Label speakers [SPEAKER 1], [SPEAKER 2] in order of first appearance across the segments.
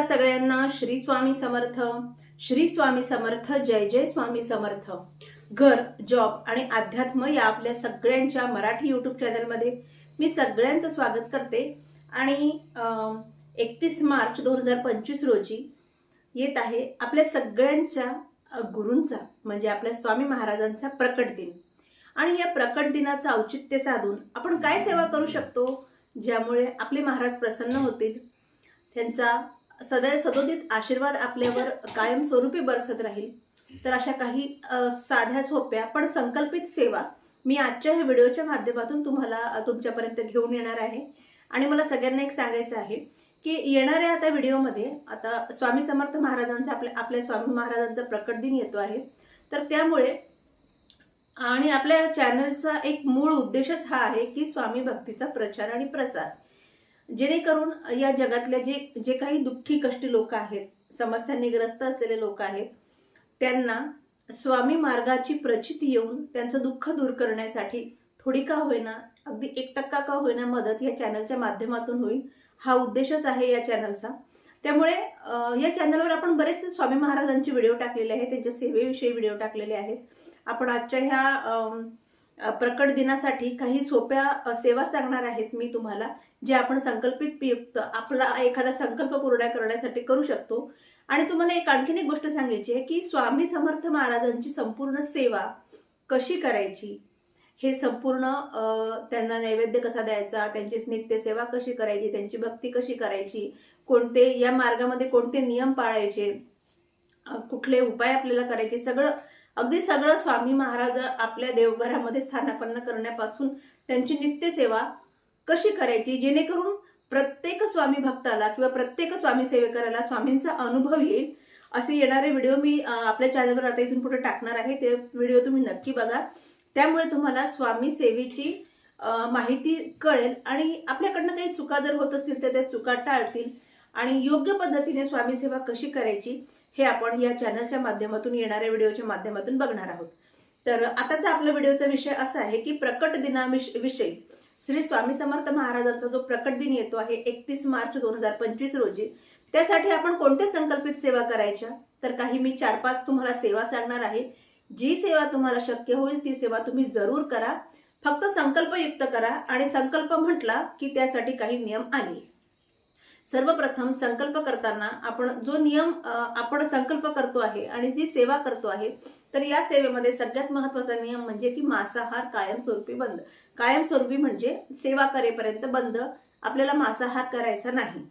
[SPEAKER 1] नमस्कार सगळ्यांना श्री स्वामी समर्थ श्री स्वामी समर्थ जय जय स्वामी समर्थ. घर जॉब आणि अध्यात्म या आपल्या सगळ्यांच्या मराठी युट्यूब चॅनलमध्ये मी सगळ्यांचं स्वागत करते. आणि एकतीस मार्च दोन हजार पंचवीस रोजी येत आहे आपल्या सगळ्यांच्या गुरूंचा म्हणजे आपल्या स्वामी महाराजांचा प्रकट दिन. आणि या प्रकट दिनाचं औचित्य साधून आपण काय सेवा करू शकतो? ज्यामुळे आपले महाराज प्रसन्न होतील. त्यांचा सदैव सदोदित आशीर्वाद आपल्यावर कायमस्वरूपी बरसत राहील. तर अशा काही साध्या सोप्या पण संकल्पित सेवा मी आजच्या ह्या व्हिडिओच्या माध्यमातून तुम्हाला तुमच्यापर्यंत घेऊन येणार आहे. आणि मला सगळ्यांना एक सांगायचं आहे की येणाऱ्या आता व्हिडिओमध्ये आता स्वामी समर्थ महाराजांचा आपल्या आपल्या स्वामी महाराजांचा प्रकट दिन येतो आहे. तर त्यामुळे आणि आपल्या चॅनलचा एक मूळ उद्देशच हा आहे की स्वामी भक्तीचा प्रचार आणि प्रसार. जेणेकरून या जगातल्या जे जे काही दुःखी कष्टी लोक आहेत समस्यांनी ग्रस्त असलेले लोक आहेत त्यांना स्वामी मार्गाची प्रचिती येऊन त्यांचं दुःख दूर करण्यासाठी थोडी का होईना अगदी एक टक्का का होईना मदत या चॅनलच्या माध्यमातून होईल हा उद्देशच आहे या चॅनलचा. त्यामुळे या चॅनलवर आपण बरेच स्वामी महाराजांचे व्हिडिओ टाकलेले आहेत त्यांच्या सेवेविषयी व्हिडिओ टाकलेले आहेत. आपण आजच्या ह्या प्रकट दिनासाठी काही सोप्या सेवा सांगणार आहेत मी तुम्हाला. जे आपण संकल्पित युक्त आपला एखादा संकल्प पूर्ण करण्यासाठी करू शकतो. आणि तुम्हाला एक आणखीन एक गोष्ट सांगायची आहे की स्वामी समर्थ महाराजांची संपूर्ण सेवा कशी करायची? हे संपूर्ण त्यांना नैवेद्य कसा द्यायचा? त्यांची स्निग्ध सेवा कशी करायची? त्यांची भक्ती कशी करायची? कोणते या मार्गामध्ये कोणते नियम पाळायचे? कुठले उपाय आपल्याला करायचे? सगळं अगदी सगळं स्वामी महाराज आपल्या देवघरामध्ये स्थानापन्न करण्यापासून त्यांची नित्य सेवा कशी करायची? जेणेकरून प्रत्येक स्वामी भक्ताला किंवा प्रत्येक स्वामी सेवेकराला स्वामींचा अनुभव येईल. असे येणारे व्हिडिओ मी आपल्या चॅनलवर आता इथून पुढे टाकणार आहे. ते व्हिडिओ तुम्ही नक्की बघा. त्यामुळे तुम्हाला स्वामी सेवेची माहिती कळेल आणि आपल्याकडनं काही चुका जर होत असतील तर त्या चुका टाळतील आणि योग्य पद्धतीने स्वामी सेवा कशी करायची हे आपण या चॅनलच्या माध्यमातून येणाऱ्या व्हिडिओच्या माध्यमातून बघणार आहोत. तर आताचा आपल्या व्हिडिओचा विषय असा आहे की प्रकट दिनाविषयी श्री स्वामी समर्थ महाराजांचा जो प्रकट दिन येतो आहे एकतीस मार्च दोन हजार पंचवीस रोजी त्यासाठी आपण कोणत्या संकल्पित सेवा करायच्या? तर काही मी चार पाच तुम्हाला सेवा सांगणार आहे. जी सेवा तुम्हाला शक्य होईल ती सेवा तुम्ही जरूर करा. फक्त संकल्पयुक्त करा आणि संकल्प म्हटला की त्यासाठी काही नियम आले. सर्वप्रथम संकल्प करताना आपण जो नियम आपण संकल्प करतो आहे आणि जी सेवा करतो आहे तर या सेवेमध्ये सगळ्यात महत्त्वाचा नियम म्हणजे की मांसाहार कायमस्वरूपी बंद. कायमस्वरूपी म्हणजे सेवा करेपर्यंत बंद आपल्याला मांसाहार करायचा नाही.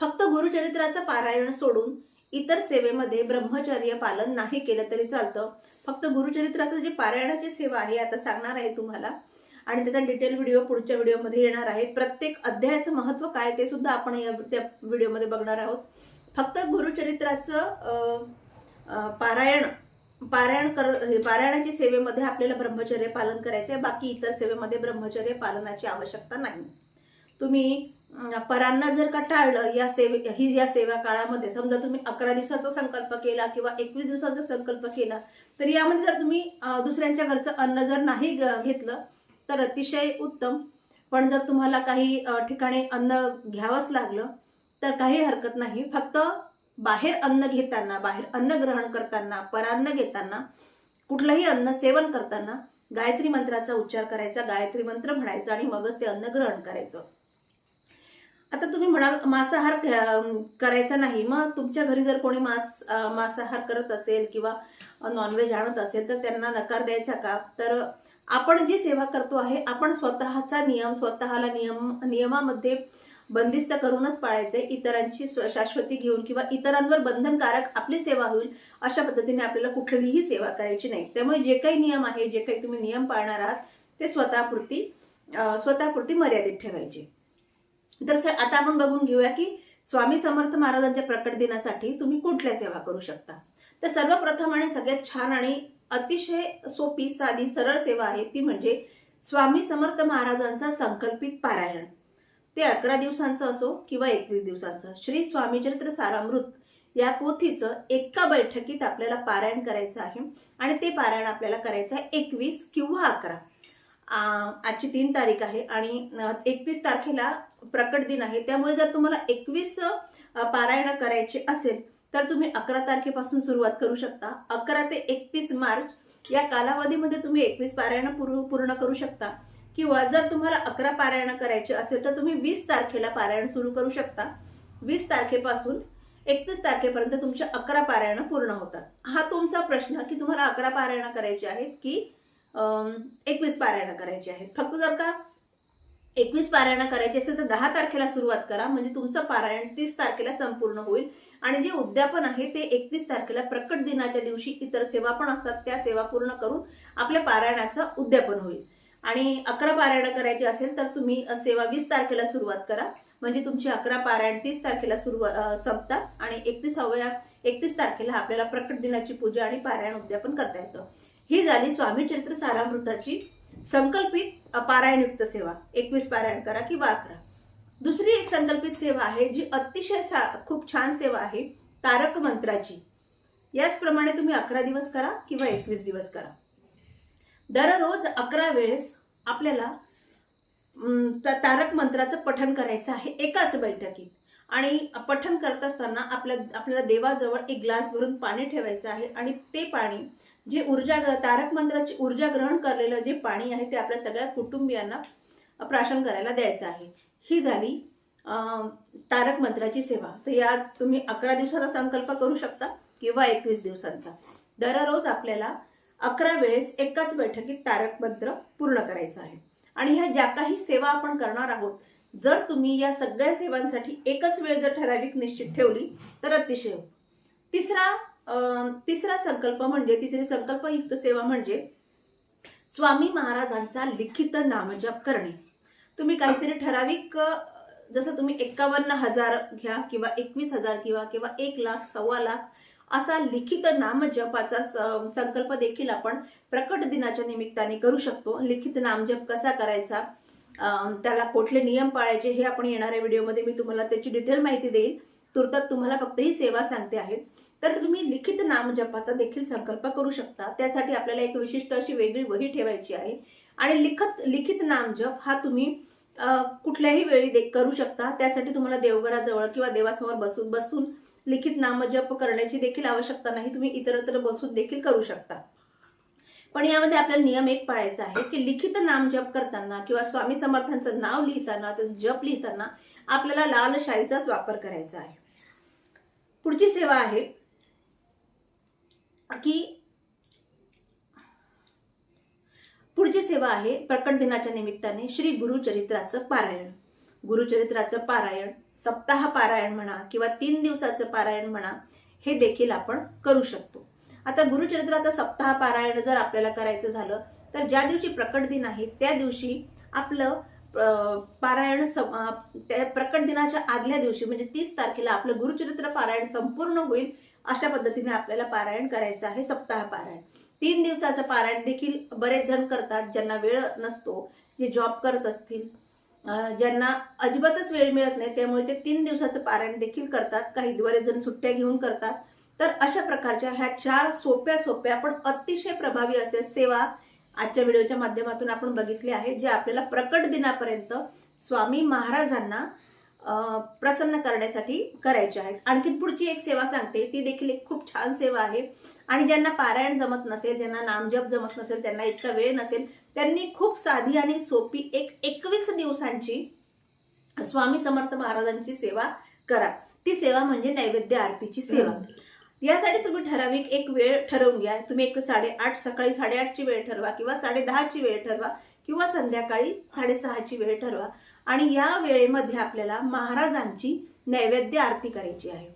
[SPEAKER 1] फक्त गुरुचरित्राचं पारायण सोडून इतर सेवेमध्ये ब्रह्मचर्य पालन नाही केलं तरी चालतं. फक्त गुरुचरित्राचं जे पारायणाची सेवा आहे आता सांगणार आहे तुम्हाला. आणि त्याचा डिटेल व्हिडिओ पुढच्या व्हिडिओमध्ये येणार आहे. प्रत्येक अध्यायाचं महत्त्व काय ते सुद्धा आपण या त्या व्हिडिओमध्ये बघणार आहोत. फक्त गुरुचरित्राचं पारायण पारायण कर हे पारायणाची सेवेमध्ये आपल्याला ब्रह्मचर्य पालन करायचं आहे बाकी इतर सेवेमध्ये ब्रह्मचर्य पालनाची आवश्यकता नाही. तुम्ही परांना जर का टाळलं या सेवे ही या सेवा काळामध्ये समजा तुम्ही अकरा दिवसाचा संकल्प केला किंवा एकवीस दिवसाचा संकल्प केला तर यामध्ये जर तुम्ही दुसऱ्यांच्या घरचं अन्न जर नाही घेतलं तर अतिशय उत्तम. पण जर तुम्हाला काही ठिकाणी अन्न घ्यावंच लागलं तर काही हरकत नाही. फक्त बाहेर अन्न घेताना बाहेर अन्न ग्रहण करताना परान्न घेताना कुठलंही अन्न सेवन करताना गायत्री मंत्राचा उच्चार करायचा गायत्री मंत्र म्हणायचा आणि मगच ते अन्न ग्रहण करायचं. आता तुम्ही म्हणाल मांसाहार करायचा नाही. मग तुमच्या घरी जर कोणी मांस मांसाहार करत असेल किंवा नॉनव्हेज आणत असेल तर त्यांना नकार द्यायचा का? तर आपण जी सेवा करतो आहे आपण स्वतःचा नियम स्वतःला नियम नियमामध्ये बंदिस्त करूनच पाळायचे इतरांची शाश्वती घेऊन किंवा इतरांवर बंधनकारक आपली सेवा होईल अशा पद्धतीने आपल्याला कुठलीही सेवा करायची नाही. त्यामुळे जे काही नियम आहे जे काही तुम्ही नियम पाळणार आहात ते स्वतःपुरती स्वतःपुरती मर्यादित ठेवायचे. तर सर आता आपण बघून घेऊया की स्वामी समर्थ महाराजांच्या प्रकट दिनासाठी तुम्ही कुठल्या सेवा करू शकता? तर सर्वप्रथम आणि सगळ्यात छान आणि अतिशय सोपी साधी सरळ सेवा आहे ती म्हणजे स्वामी समर्थ महाराजांचा संकल्पित पारायण. ते अकरा दिवसांचं असो किंवा एकवीस दिवसांचं. श्री स्वामीचरित्र सारामृत या पोथीचं एका बैठकीत आपल्याला पारायण करायचं आहे आणि ते पारायण आपल्याला करायचं आहे एकवीस किंवा अकरा. आजची तीन तारीख आहे आणि एकतीस तारखेला प्रकट दिन आहे. त्यामुळे जर तुम्हाला एकवीस पारायण करायचे असेल तर तुम्ही अकरा तारखेपासून सुरुवात करू शकता. अकरा ते एकतीस मार्च या कालावधीमध्ये तुम्ही एकवीस पारायण पूर्ण करू शकता. किंवा जर तुम्हाला अकरा पारायण करायचे असेल तर तुम्ही वीस तारखेला पारायण सुरू करू शकता. वीस तारखेपासून एकतीस तारखेपर्यंत तुमचे अकरा पारायण पूर्ण होतात. हा तुमचा प्रश्न की तुम्हाला अकरा पारायणं करायची आहेत की एकवीस पारायणं करायची आहेत? फक्त जर का एकवीस पारायणं करायची असेल तर दहा तारखेला सुरुवात करा. म्हणजे तुमचं पारायण तीस तारखेला संपूर्ण होईल. आणि जे उद्यापन आहे ते एकतीस तारखेला प्रकट दिनाच्या दिवशी इतर सेवा पण असतात. त्या सेवा पूर्ण करून आपल्या पारायणाचं उद्यापन होईल. आणि अकरा पारायण करायची असेल तर तुम्ही सेवा वीस तारखेला सुरुवात करा. म्हणजे तुमची अकरा पारायण तीस तारखेला सुरुवात संपतात आणि एकतीसाव्या एकतीस तारखेला आपल्याला प्रकट दिनाची पूजा आणि पारायण उद्यापन करता येतं. ही झाली स्वामी चरित्र सारामृताची संकल्पित पारायणयुक्त सेवा. एकवीस पारायण करा किंवा अकरा. दुसरी एक संकल्पित सेवा आहे जी अतिशय सा खूप छान सेवा आहे तारक मंत्राची. याचप्रमाणे तुम्ही अकरा दिवस करा किंवा एकवीस दिवस करा. दररोज अकरा वेळेस आपल्याला तारक मंत्राचं पठण करायचं आहे एकाच बैठकीत. आणि पठण करत असताना आपल्या आपल्याला देवाजवळ एक ग्लास भरून पाणी ठेवायचं आहे आणि ते पाणी जे ऊर्जा तारक मंत्राची ऊर्जा ग्रहण करलेलं जे पाणी आहे ते आपल्या सगळ्या कुटुंबियांना प्राशन करायला द्यायचं आहे. ही झाली तारक मंत्राची सेवा. तर यात तुम्ही अकरा दिवसाचा संकल्प करू शकता किंवा एकवीस दिवसांचा. दररोज आपल्याला अकरा वेळेस एकाच बैठकीत तारक मंत्र पूर्ण करायचा आहे. आणि ह्या ज्या काही सेवा आपण करणार आहोत जर तुम्ही या सगळ्या सेवांसाठी एकच वेळ जर ठराविक निश्चित ठेवली तर अतिशय तिसरा तिसरा संकल्प म्हणजे तिसरी संकल्पयुक्त सेवा म्हणजे स्वामी महाराजांचा लिखित नामजप करणे. तुम्ही काहीतरी ठराविक जसं तुम्ही एक्कावन्न हजार घ्या किंवा एकवीस हजार किंवा किंवा एक लाख सव्वा लाख असा लिखित नामजपाचा स- संकल्प देखील आपण प्रकट दिनाच्या निमित्ताने करू शकतो. लिखित नामजप कसा करायचा? त्याला कुठले नियम पाळायचे हे आपण येणाऱ्या व्हिडिओमध्ये मी तुम्हाला त्याची डिटेल माहिती देईल. तुर्तात तुम्हाला फक्त ही सेवा सांगते आहे. तर तुम्ही लिखित नामजपाचा देखील संकल्प करू शकता. त्यासाठी आपल्याला एक विशिष्ट अशी वेगळी वही ठेवायची आहे. आणि लिखत लिखित नामजप हा तुम्ही कुठल्याही वेळी दे- करू शकता. त्यासाठी तुम्हाला देवघराजवळ किंवा देवासमोर बसून बसून लिखित नामजप करण्याची देखील आवश्यकता नाही. तुम्ही इतरत्र बसून देखील करू शकता. पण यामध्ये आपल्याला नियम एक पाळायचा आहे की लिखित नाम जप करताना किंवा स्वामी समर्थांचं नाव लिहिताना जप लिहिताना आपल्याला लाल शाईचाच वापर करायचा आहे. पुढची सेवा आहे की पुढची सेवा आहे प्रकट दिनाच्या निमित्ताने श्री गुरुचरित्राचं पारायण. गुरुचरित्राचं पारायण सप्ताह पारायण म्हणा किंवा तीन दिवसाचं पारायण म्हणा हे देखील आपण करू शकतो. आता गुरुचरित्राचं सप्ताह पारायण जर आपल्याला करायचं झालं तर ज्या दिवशी प्रकट दिन आहे त्या दिवशी आपलं पारायण सम- त्या प्रकट दिनाच्या आदल्या दिवशी म्हणजे तीस तारखेला आपलं गुरुचरित्र पारायण संपूर्ण होईल अशा पद्धतीने आपल्याला पारायण करायचं आहे सप्ताह पारायण. तीन दिवसाचं पारायण देखील बरेच जण करतात ज्यांना वेळ नसतो जे जॉब करत असतील ज्यांना अजिबातच वेळ मिळत नाही त्यामुळे ते तीन दिवसाचं पारायण देखील करतात. काही बरेच जण सुट्ट्या घेऊन करतात. तर अशा प्रकारच्या ह्या चार सोप्या सोप्या पण अतिशय प्रभावी असे सेवा आजच्या व्हिडिओच्या माध्यमातून आपण बघितले आहे जे आपल्याला प्रकट दिनापर्यंत स्वामी महाराजांना प्रसन्न करण्यासाठी करायचे आहेत. आणखी पुढची एक सेवा सांगते ती देखील एक खूप छान सेवा आहे. आणि ज्यांना पारायण जमत नसेल ज्यांना नामजप जमत नसेल त्यांना इतका वेळ नसेल त्यांनी खूप साधी आणि सोपी एक एकवीस दिवसांची स्वामी समर्थ महाराजांची सेवा करा. ती सेवा म्हणजे नैवेद्य आरतीची सेवा. यासाठी तुम्ही ठराविक एक वेळ ठरवून घ्या. तुम्ही एक साडेआठ सकाळी साडेआठची वेळ ठरवा किंवा साडे दहाची वेळ ठरवा किंवा संध्याकाळी साडेसहाची वेळ ठरवा. आणि या वेळेमध्ये आपल्याला महाराजांची नैवेद्य आरती करायची आहे.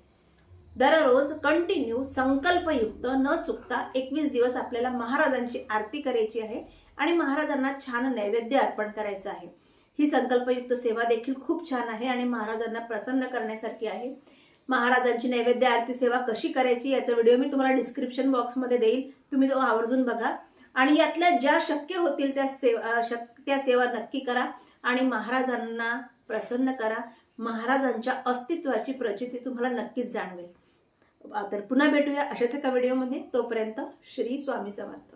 [SPEAKER 1] दररोज कंटिन्यू संकल्पयुक्त न चुकता एकवीस दिवस आपल्याला महाराजांची आरती करायची आहे. आणि महाराजांना छान नैवेद्य अर्पण करायचं आहे. ही संकल्पयुक्त सेवा देखील खूप छान आहे आणि महाराजांना प्रसन्न करण्यासारखी आहे. महाराजांची नैवेद्य आरती सेवा कशी करायची याचा व्हिडिओ मी तुम्हाला डिस्क्रिप्शन बॉक्समध्ये देईल. तुम्ही तो आवर्जून बघा. आणि यातल्या ज्या शक्य होतील त्या सेवा शक त्या सेवा नक्की करा आणि महाराजांना प्रसन्न करा. महाराजांच्या अस्तित्वाची प्रचिती तुम्हाला नक्कीच जाणवेल. तर पुन्हा भेटूया अशाच एका व्हिडिओमध्ये. तोपर्यंत श्री स्वामी समर्थ.